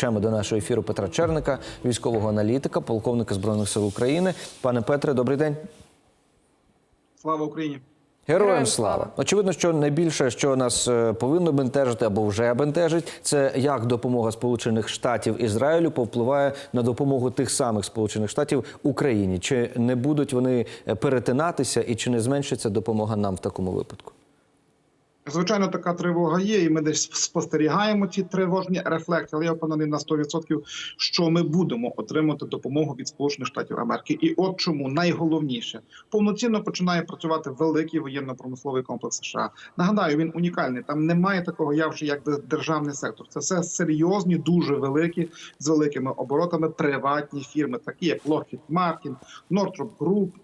Чемо до нашого ефіру Петра Черника, військового аналітика, полковника збройних сил України. Пане Петре, добрий день. Слава Україні! Героям Героям слава! слава! Очевидно, що найбільше, що нас е, повинно бентежити або вже бентежить, це як допомога Сполучених Штатів Ізраїлю повпливає на допомогу тих самих Сполучених Штатів Україні. Чи не будуть вони е, перетинатися, і чи не зменшиться допомога нам в такому випадку? Звичайно, така тривога є, і ми десь спостерігаємо ці тривожні рефлекси. Але я впевнений на 100%, що ми будемо отримати допомогу від Сполучених Штатів Америки. І от чому найголовніше повноцінно починає працювати великий воєнно-промисловий комплекс США. Нагадаю, він унікальний. Там немає такого явища, як державний сектор. Це все серйозні, дуже великі з великими оборотами приватні фірми, такі як Lockheed Martin, Northrop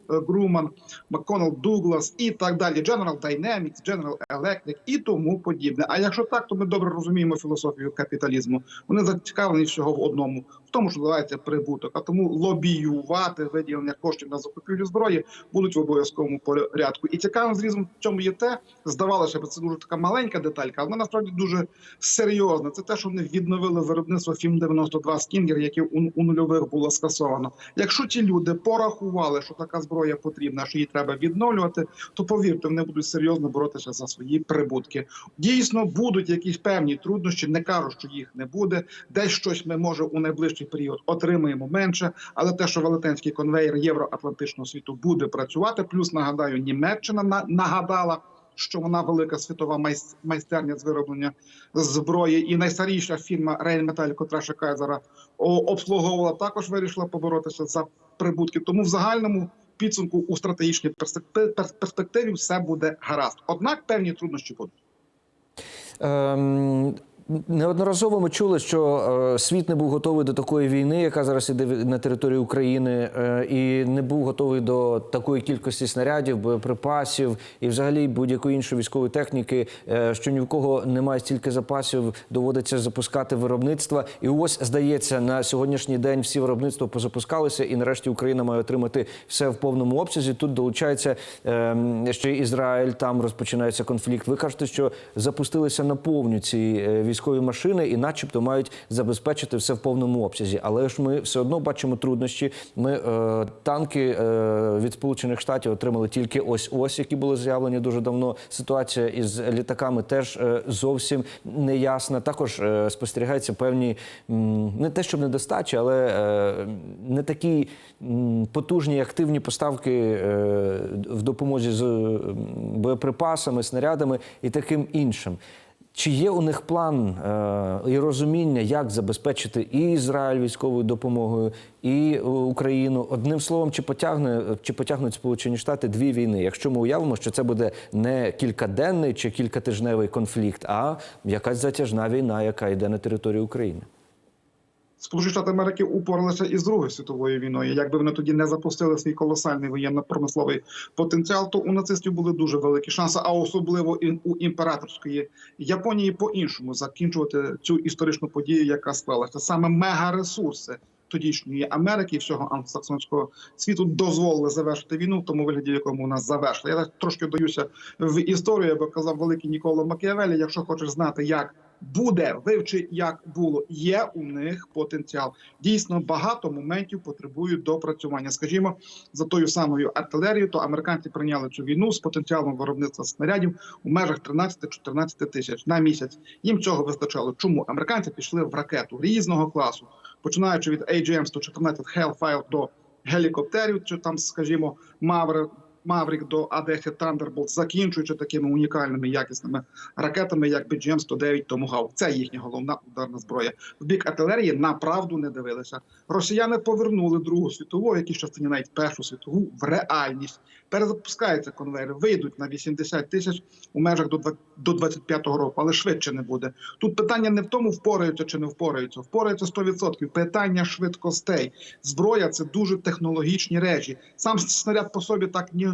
Grumman, McConnell Douglas і так далі. General Dynamics, General Electric і тому подібне. А якщо так, то ми добре розуміємо філософію капіталізму. Вони зацікавлені всього в одному, тому, що називається прибуток. А тому лобіювати виділення коштів на закупівлю зброї будуть в обов'язковому порядку. І цікавим зрізом в цьому є те, здавалося б, це дуже така маленька деталька, але насправді дуже серйозна. Це те, що вони відновили виробництво фім 92 Скінгер, яке у, нульових було скасовано. Якщо ті люди порахували, що така зброя потрібна, що її треба відновлювати, то повірте, вони будуть серйозно боротися за свої прибутки. Дійсно, будуть якісь певні труднощі. Не кажу, що їх не буде. Десь щось ми може у найближчий період отримаємо менше, але те, що велетенський конвейер євроатлантичного світу буде працювати, плюс нагадаю, Німеччина на- нагадала. Що вона велика світова майстерня з вироблення зброї, і найстаріша фірма Rheinmetall, котра ще Кайзера обслуговувала, також вирішила поборотися за прибутки. Тому в загальному підсумку у стратегічній перспективі все буде гаразд. Однак певні труднощі будуть. Ем, неодноразово ми чули, що е, світ не був готовий до такої війни, яка зараз іде на території України, е, і не був готовий до такої кількості снарядів, боєприпасів і взагалі будь-якої іншої військової техніки, е, що ні в кого немає стільки запасів, доводиться запускати виробництва. І ось здається, на сьогоднішній день всі виробництва позапускалися, і нарешті Україна має отримати все в повному обсязі. Тут долучається ем, ще Ізраїль, там розпочинається конфлікт. Ви кажете, що запустилися на повню ці е, військові машини і, начебто, мають забезпечити все в повному обсязі. Але ж ми все одно бачимо труднощі. Ми е, танки е, від Сполучених Штатів отримали тільки ось ось, які були заявлені дуже давно. Ситуація із літаками теж е, зовсім не ясна. Також е, спостерігаються певні м, не те, щоб недостачі, але е, не такі м, потужні активні поставки е, в допомозі з м, боєприпасами, снарядами і таким іншим. Чи є у них план е, і розуміння, як забезпечити і Ізраїль військовою допомогою, і е, Україну? Одним словом, чи потягне чи потягнуть Сполучені Штати дві війни? Якщо ми уявимо, що це буде не кількаденний чи кількатижневий конфлікт, а якась затяжна війна, яка йде на територію України? Сполучені Штати Америки упоралися із Другою світовою війною. Якби вони тоді не запустили свій колосальний воєнно-промисловий потенціал, то у нацистів були дуже великі шанси, а особливо у імператорської Японії по-іншому закінчувати цю історичну подію, яка склалася. Саме мегаресурси тодішньої Америки і всього англосаксонського світу дозволили завершити війну в тому вигляді, якому у нас завершили. Я трошки даюся в історію, бо казав великий Нікола Макіавелі. Якщо хочеш знати, як буде вивчи, як було. Є у них потенціал. Дійсно, багато моментів потребують допрацювання. Скажімо, за тою самою артилерією, то американці прийняли цю війну з потенціалом виробництва снарядів у межах 13-14 тисяч на місяць. Їм цього вистачало. Чому американці пішли в ракету різного класу, починаючи від AGM-114 Hellfire до гелікоптерів, чи там, скажімо, Маври. Маврік до А-10 Thunderbolt, закінчуючи такими унікальними якісними ракетами, як BGM-109 Tomahawk. Це їхня головна ударна зброя. В бік артилерії направду не дивилися. Росіяни повернули Другу світову, які частині навіть Першу світову, в реальність. Перезапускаються конвейери, вийдуть на 80 тисяч у межах до 20 до 25-го року, але швидше не буде. Тут питання не в тому, впораються чи не впораються. Впораються 100%. Питання швидкостей. Зброя це дуже технологічні речі. Сам снаряд по собі так ні,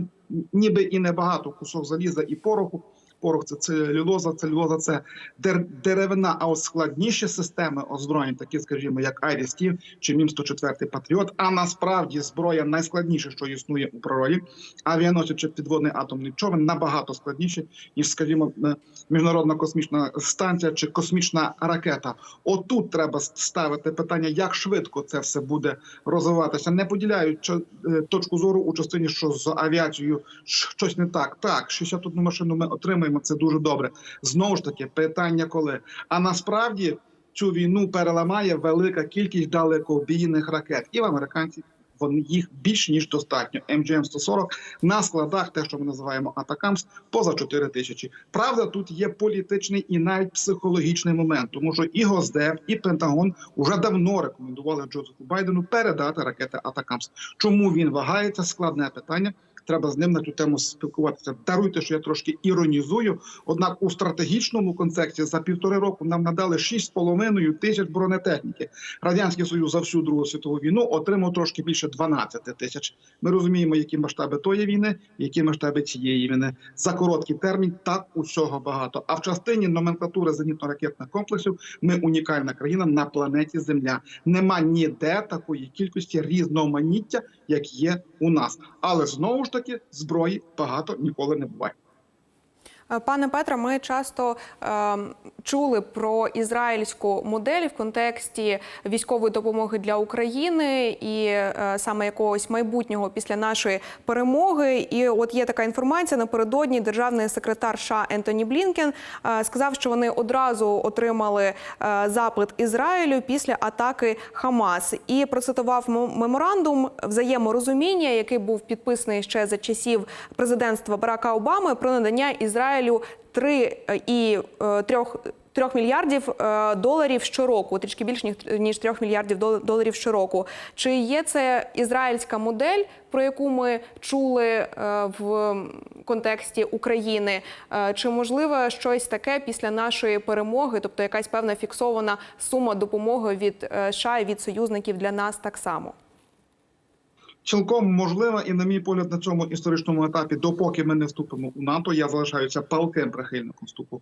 ніби і небагато кусок заліза і пороху. Порох це целюлоза, целюлоза це дер- деревина, а от складніші системи озброєнь, такі, скажімо, як Айрістів чи Мім 104 Патріот. А насправді зброя найскладніша, що існує у природі. Авіаносець чи підводний атомний човен набагато складніше, ніж, скажімо, е, міжнародна космічна станція чи космічна ракета. Отут треба ставити питання, як швидко це все буде розвиватися. Не поділяють чо- е, точку зору у частині, що з авіацією щось не так. Так, 61 машину ми отримаємо. Це дуже добре. Знову ж таки, питання коли. А насправді цю війну переламає велика кількість далекобійних ракет і в американців. Вони їх більш ніж достатньо. МГМ 140 на складах, те, що ми називаємо Атакамс, поза 4 тисячі. Правда, тут є політичний і навіть психологічний момент, тому що і Госдеп, і Пентагон уже давно рекомендували Джозефу Байдену передати ракети Атакамс. Чому він вагається? Складне питання. Треба з ним на цю тему спілкуватися. Даруйте, що я трошки іронізую. Однак у стратегічному контексті за півтори року нам надали 6,5 тисяч бронетехніки. Радянський Союз за всю Другу світову війну отримав трошки більше 12 тисяч. Ми розуміємо, які масштаби тої війни, які масштаби цієї війни. За короткий термін так усього багато. А в частині номенклатури зенітно-ракетних комплексів ми унікальна країна на планеті Земля. Нема ніде такої кількості різноманіття, як є у нас. Але знову ж таки зброї багато ніколи не буває. Е, Пане Петре, ми часто е, чули про ізраїльську модель в контексті військової допомоги для України і е, саме якогось майбутнього після нашої перемоги. І от є така інформація напередодні. Державний секретар США Ентоні Блінкен е, сказав, що вони одразу отримали е, запит Ізраїлю після атаки Хамас і процитував меморандум взаєморозуміння, який був підписаний ще за часів президентства Барака Обами про надання Ізраїлю 3 і е, 3 Трьох мільярдів е, доларів щороку, трішки більш ніж трьох мільярдів доларів щороку. Чи є це ізраїльська модель, про яку ми чули е, в контексті України? Е, Чи можливо щось таке після нашої перемоги, тобто якась певна фіксована сума допомоги від е, США і від союзників для нас так само? Цілком можливо, і на мій погляд, на цьому історичному етапі, допоки ми не вступимо у НАТО, я залишаюся палким прихильником вступу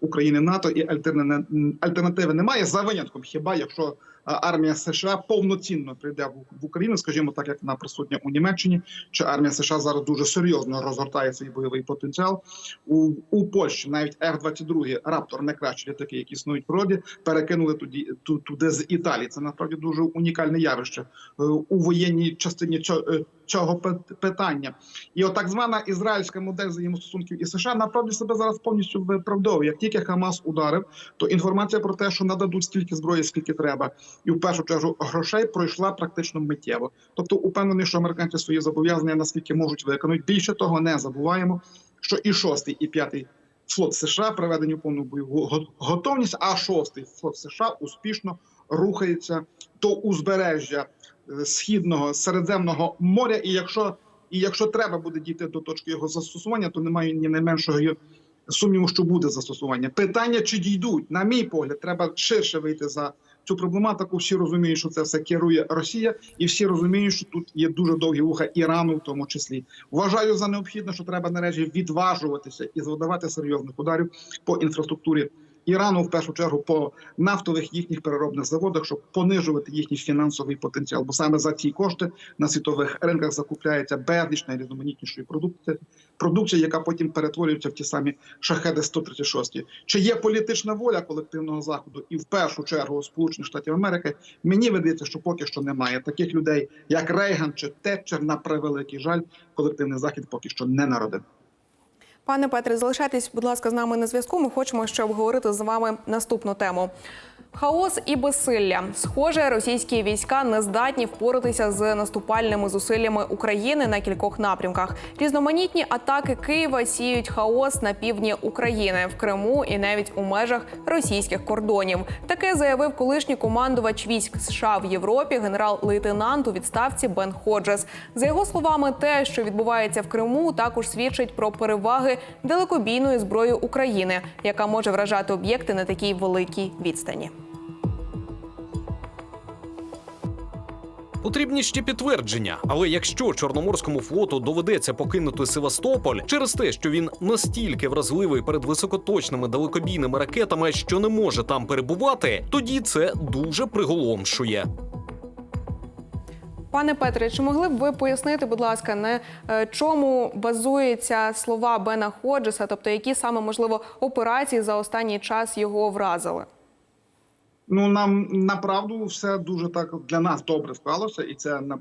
України в НАТО, і альтерна- альтернативи немає за винятком. Хіба якщо армія США повноцінно прийде в- Україну, скажімо так, як вона присутня у Німеччині, чи армія США зараз дуже серйозно розгортає свій бойовий потенціал у, у Польщі, навіть F-22 Раптор, найкращі літаки, які існують в природі, перекинули туди, ту- туди з Італії. Це насправді дуже унікальне явище е, у воєнній частині цього, е, питання. І от так звана ізраїльська модель взаємостосунків і США насправді себе зараз повністю виправдовує. Як тільки Хамас ударив, то інформація про те, що нададуть стільки зброї, скільки треба, і в першу чергу грошей пройшла практично миттєво. Тобто, упевнений, що американці свої зобов'язання наскільки можуть виконують. Більше того, не забуваємо, що і шостий, і п'ятий. Флот США приведені в повну бойову готовність, а шостий флот США успішно рухається до узбережжя е, східного середземного моря. І якщо і якщо треба буде дійти до точки його застосування, то немає ні найменшого сумніву, що буде застосування. Питання чи дійдуть, на мій погляд, треба ширше вийти за цю проблематику. Всі розуміють, що це все керує Росія, і всі розуміють, що тут є дуже довгі вуха Ірану, в тому числі. Вважаю за необхідне, що треба нарешті відважуватися і завдавати серйозних ударів по інфраструктурі. Ірану в першу чергу по нафтових їхніх переробних заводах, щоб понижувати їхній фінансовий потенціал. Бо саме за ці кошти на світових ринках закупляється безліч найрізноманітнішої продукції, продукція, яка потім перетворюється в ті самі шахеди 136. Чи є політична воля колективного заходу, і в першу чергу Сполучених Штатів Америки? Мені видається, що поки що немає таких людей, як Рейган чи Тетчер, на превеликий жаль, колективний захід поки що не народив. Пане Петре, залишайтесь, будь ласка, з нами на зв'язку. Ми хочемо ще обговорити з вами наступну тему. Хаос і безсилля. Схоже, російські війська не здатні впоратися з наступальними зусиллями України на кількох напрямках. Різноманітні атаки Києва сіють хаос на півдні України, в Криму і навіть у межах російських кордонів. Таке заявив колишній командувач військ США в Європі, генерал-лейтенант у відставці Бен Ходжес. За його словами, те, що відбувається в Криму, також свідчить про переваги далекобійної зброї України, яка може вражати об'єкти на такій великій відстані. Потрібні ще підтвердження. Але якщо Чорноморському флоту доведеться покинути Севастополь через те, що він настільки вразливий перед високоточними далекобійними ракетами, що не може там перебувати, тоді це дуже приголомшує. Пане Петре, чи могли б ви пояснити, будь ласка, на е, чому базуються слова Бена Ходжеса, тобто які саме можливо операції за останній час його вразили? Ну нам направду все дуже так для нас добре склалося, і це на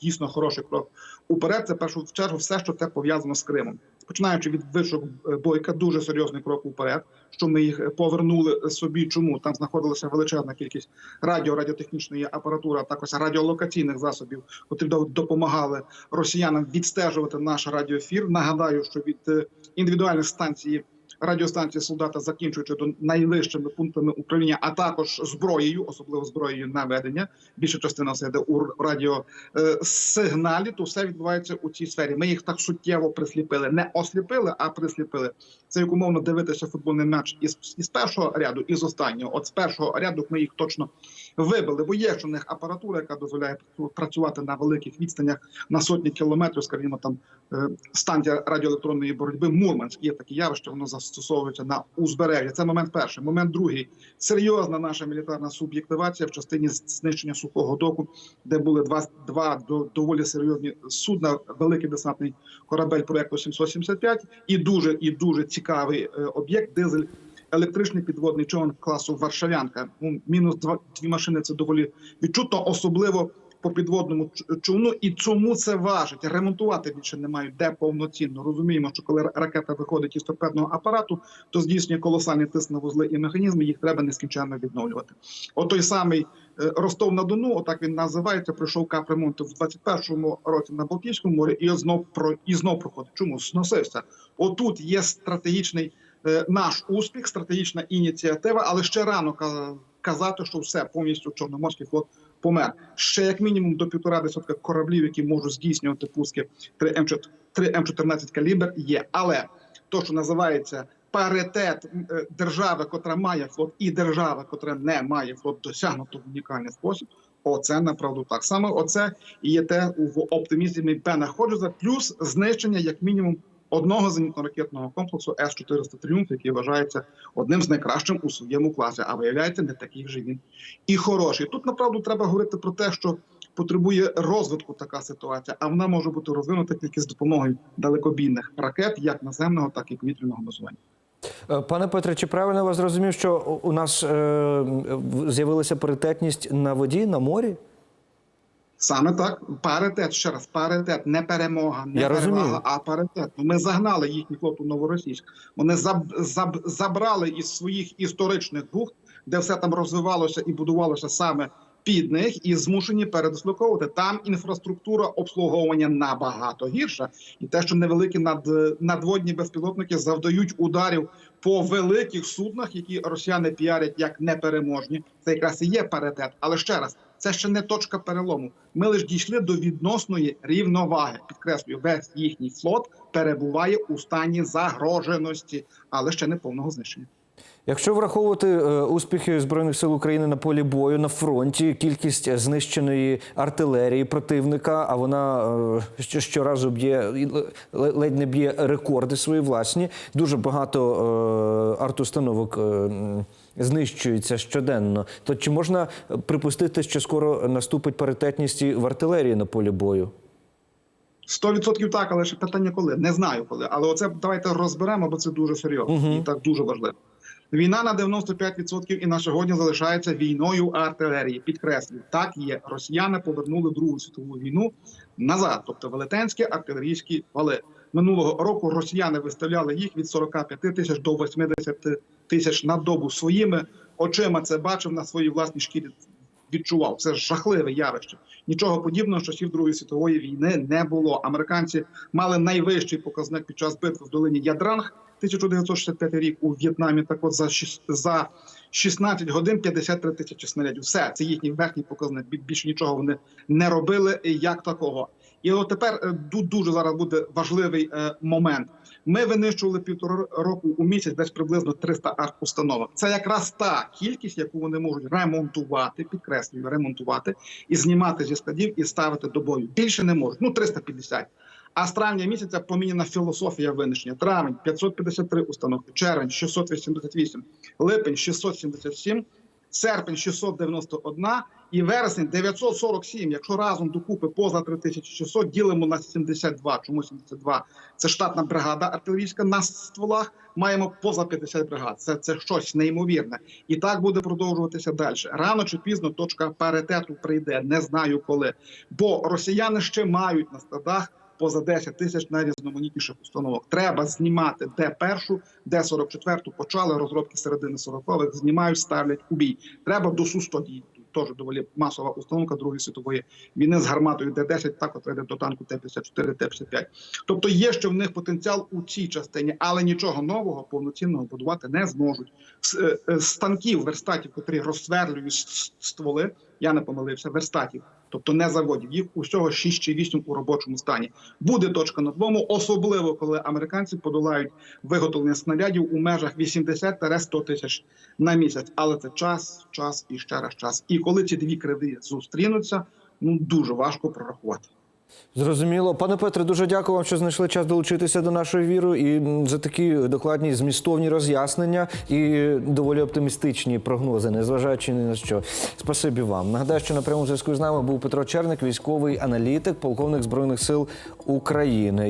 дійсно хороший крок уперед. Це в першу чергу все, що це пов'язано з Кримом. Починаючи від вишок е, бойка, дуже серйозний крок уперед, що ми їх повернули собі. Чому там знаходилася величезна кількість радіо, радіотехнічної апаратури, а також радіолокаційних засобів, котрі до- допомагали росіянам відстежувати наш радіоефір. Нагадаю, що від е, індивідуальної станції радіостанції солдата, закінчуючи до найвищими пунктами управління, а також зброєю, особливо зброєю наведення. Більша частина все йде у радіосигналі, то все відбувається у цій сфері. Ми їх так суттєво присліпили, не осліпили, а присліпили. Це як умовно дивитися футбольний матч із, із першого ряду, і з останнього. От з першого ряду ми їх точно вибили, бо є ж у них апаратура, яка дозволяє працювати на великих відстанях на сотні кілометрів, скажімо, там е, станція радіоелектронної боротьби Мурманськ. Є таке явище, воно застосовується на узбережжі. Це момент перший. Момент другий серйозна наша мілітарна суб'єктивація в частині знищення сухого доку, де були два, два до- доволі серйозні судна, великий десантний корабель проекту 775 і дуже і дуже цікавий е, об'єкт дизель. Електричний підводний човен класу Варшавянка. Ну, мінус два дві машини це доволі відчутно, особливо по підводному човну. І чому це важить? Ремонтувати більше не мають де повноцінно. Розуміємо, що коли ракета виходить із торпедного апарату, то здійснює колосальний тиск на вузли і механізми. Їх треба нескінченно відновлювати. От той самий е, Ростов на Дону, отак він називається. Пройшов капремонт в 21-му році на Балтійському морі, і знов про і знов проходить. Чому сносився? Отут є стратегічний наш успіх, стратегічна ініціатива, але ще рано казати, що все повністю Чорноморський флот помер. Ще як мінімум до півтора десятка кораблів, які можуть здійснювати пуски 3 М4 3 М14 калібр, є. Але то, що називається паритет е, держави, котра має флот, і держави, котра не має флот, досягнуто в унікальний спосіб. Оце направду так. Саме оце і є те в оптимізмі Бена Ходжеса, плюс знищення як мінімум одного зенітно-ракетного комплексу С-400 Тріумф, який вважається одним з найкращим у своєму класі, а виявляється, не такий вже він і хороший. Тут направду треба говорити про те, що потребує розвитку така ситуація, а вона може бути розвинута тільки з допомогою далекобійних ракет, як наземного, так і повітряного базування. Е, Пане Петре, чи правильно я вас зрозумів, що у нас е, з'явилася паритетність на воді, на морі? Саме так, паритет ще раз, паритет, не перемога, не Я перевага, розумію. а паритет. Ну, Ми загнали їхній флот у новоросійськ. Вони заб, заб, забрали із своїх історичних бухт, де все там розвивалося і будувалося саме під них, і змушені передислоковувати. Там інфраструктура обслуговування набагато гірша, і те, що невеликі над, надводні безпілотники завдають ударів по великих суднах, які росіяни піарять як непереможні, це якраз і є паритет. Але ще раз, це ще не точка перелому. Ми лише дійшли до відносної рівноваги. Підкреслюю, весь їхній флот перебуває у стані загроженості, але ще не повного знищення. Якщо враховувати е, успіхи збройних сил України на полі бою на фронті, кількість знищеної артилерії противника, а вона е, щоразу б'є ледь не б'є рекорди свої власні. Дуже багато е, артустановок м, знищується щоденно. То чи можна припустити, що скоро наступить паритетність і в артилерії на полі бою? 100% так, але ще питання коли. Не знаю коли. Але оце давайте розберемо, бо це дуже серйозно Мгм. і так дуже важливо. Війна на 95% і на сьогодні залишається війною артилерії. Підкреслюю, так є. Росіяни повернули Другу світову війну назад, тобто велетенські артилерійські вали. Минулого року росіяни виставляли їх від 45 тисяч до 80 тисяч на добу своїми очима. Це бачив на своїй власній шкірі. Відчував це жахливе явище. Нічого подібного, що часів Другої світової війни не було. Американці мали найвищий показник під час битви в долині Ядранг 1965 рік у В'єтнамі. Так от за за 16 годин 53 тисячі снарядів. Все це їхній верхній показник. Більше нічого вони не робили як такого. І от тепер е, дуже зараз буде важливий е, момент. Ми винищували півтора року у місяць, десь приблизно 300 арт-установок. Це якраз та кількість, яку вони можуть ремонтувати, підкреслюю, ремонтувати і знімати зі складів і ставити до бою. Більше не можуть. Ну 350. А з травня місяця поміняна філософія винищення. Травень 553 установки, червень 688, липень 677, серпень 691 і вересень 947. Якщо разом докупи поза 3600 ділимо на 72. Чому 72? Це штатна бригада артилерійська на стволах. Маємо поза 50 бригад. Це, це щось неймовірне. І так буде продовжуватися далі. Рано чи пізно точка паритету прийде. Не знаю коли. Бо росіяни ще мають на складах поза 10 тисяч найрізноманітніших установок. Треба знімати де першу, де 44-ту почали розробки середини 40-х, знімають, ставлять у бій. Треба до Су-100 дій. Теж доволі масова установка Другої світової війни з гарматою Д-10, так от до танку Т-54, Т-55. Тобто є ще в них потенціал у цій частині, але нічого нового повноцінного будувати не зможуть. З е, е, з танків верстатів, котрі розсверлюють стволи, я не помилився, верстатів, тобто не заводів. Їх усього 6 чи 8 у робочому стані. Буде точка на двому, особливо коли американці подолають виготовлення снарядів у межах 80-100 тисяч на місяць. Але це час, час і ще раз час. І коли ці дві криви зустрінуться, ну дуже важко прорахувати. Зрозуміло, пане Петре, дуже дякую вам, що знайшли час долучитися до нашої віри і за такі докладні змістовні роз'яснення і доволі оптимістичні прогнози, незважаючи ні на що. Спасибі вам. Нагадаю, що на прямому зв'язку з нами був Петро Черник, військовий аналітик, полковник збройних сил України.